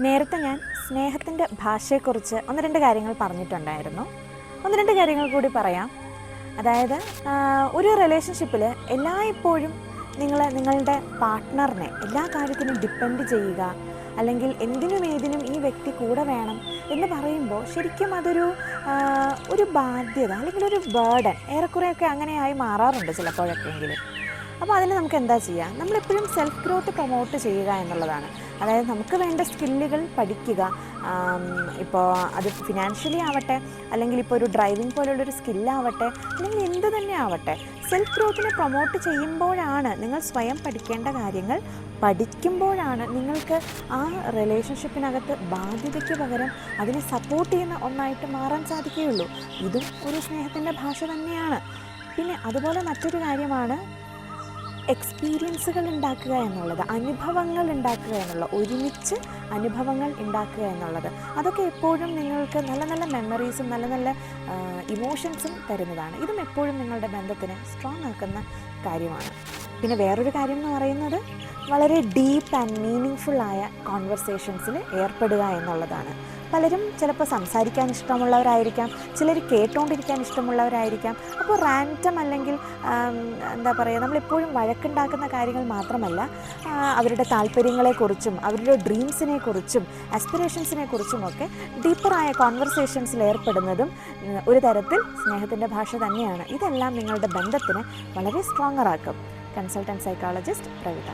നേരത്തെ ഞാൻ സ്നേഹത്തിന്റെ ഭാഷയെക്കുറിച്ച് ഒന്ന് രണ്ട് കാര്യങ്ങൾ പറഞ്ഞിട്ടുണ്ടായിരുന്നു. ഒന്ന് രണ്ട് കാര്യങ്ങൾ കൂടി പറയാം. അതായത് ഒരു റിലേഷൻഷിപ്പിൽ എല്ലായ്പ്പോഴും നിങ്ങൾ നിങ്ങളുടെ പാർട്ട്ണറിനെ എല്ലാ കാര്യത്തിനും ഡിപ്പെൻഡ് ചെയ്യുക അല്ലെങ്കിൽ എന്തിനും ഏതിനും ഈ വ്യക്തി കൂടെ വേണം എന്ന് പറയുമ്പോൾ ശരിക്കും അതൊരു ഒരു ബാധ്യത അല്ലെങ്കിൽ ഒരു ബേർഡൻ ഏറെക്കുറെയൊക്കെ അങ്ങനെയായി മാറാറുണ്ട് ചിലപ്പോഴൊക്കെയെങ്കിലും. അപ്പോൾ അതിന് നമുക്ക് എന്താ ചെയ്യുക നമ്മളെപ്പോഴും സെൽഫ് ഗ്രോത്ത് പ്രൊമോട്ട് ചെയ്യുക എന്നുള്ളതാണ്. അതായത് നമുക്ക് വേണ്ട സ്കില്ലുകൾ പഠിക്കുക. ഇപ്പോൾ അത് ഫിനാൻഷ്യലി ആവട്ടെ അല്ലെങ്കിൽ ഇപ്പോൾ ഒരു ഡ്രൈവിംഗ് പോലുള്ളൊരു സ്കില്ലാവട്ടെ അല്ലെങ്കിൽ എന്ത് തന്നെ ആവട്ടെ സെൽഫ് ഗ്രോത്തിനെ പ്രൊമോട്ട് ചെയ്യുമ്പോഴാണ് നിങ്ങൾ സ്വയം പഠിക്കേണ്ട കാര്യങ്ങൾ പഠിക്കുമ്പോഴാണ് നിങ്ങൾക്ക് ആ റിലേഷൻഷിപ്പിനകത്ത് ബാധ്യതയ്ക്ക് പകരം അതിനെ സപ്പോർട്ട് ചെയ്യുന്ന ഒന്നായിട്ട് മാറാൻ സാധിക്കുകയുള്ളൂ. ഇതും ഒരു സ്നേഹത്തിന്റെ ഭാഷ തന്നെയാണ്. പിന്നെ അതുപോലെ മറ്റൊരു കാര്യമാണ് എക്സ്പീരിയൻസുകൾ ഉണ്ടാക്കുക എന്നുള്ളത് അനുഭവങ്ങൾ ഉണ്ടാക്കുക എന്നുള്ള ഒരുമിച്ച് അനുഭവങ്ങൾ ഉണ്ടാക്കുക എന്നുള്ളത്. അതൊക്കെ എപ്പോഴും നിങ്ങൾക്ക് നല്ല നല്ല മെമ്മറീസും നല്ല നല്ല ഇമോഷൻസും തരുന്നതാണ്. ഇതും എപ്പോഴും നിങ്ങളുടെ ബന്ധത്തിനെ സ്ട്രോങ് ആക്കുന്ന കാര്യമാണ്. പിന്നെ വേറൊരു കാര്യം എന്ന് പറയുന്നത് വളരെ ഡീപ്പ് ആൻഡ് മീനിങ് ഫുള്ളായ കോൺവെർസേഷൻസിൽ ഏർപ്പെടുക എന്നുള്ളതാണ്. പലരും ചിലപ്പോൾ സംസാരിക്കാൻ ഇഷ്ടമുള്ളവരായിരിക്കാം ചിലർ കേട്ടുകൊണ്ടിരിക്കാൻ ഇഷ്ടമുള്ളവരായിരിക്കാം. അപ്പോൾ റാൻഡം അല്ലെങ്കിൽ എന്താ പറയുക നമ്മളെപ്പോഴും വഴക്കുണ്ടാക്കുന്ന കാര്യങ്ങൾ മാത്രമല്ല അവരുടെ താല്പര്യങ്ങളെക്കുറിച്ചും അവരുടെ ഡ്രീംസിനെ കുറിച്ചും ആസ്പിറേഷൻസിനെ കുറിച്ചുമൊക്കെ ഡീപ്പറായ കോൺവെർസേഷൻസിൽ ഏർപ്പെടുന്നതും ഒരു തരത്തിൽ സ്നേഹത്തിന്റെ ഭാഷ തന്നെയാണ്. ഇതെല്ലാം നിങ്ങളുടെ ബന്ധത്തിന് വളരെ സ്ട്രോങ്ങർ ആക്കും. Consultant psychologist Pravitha.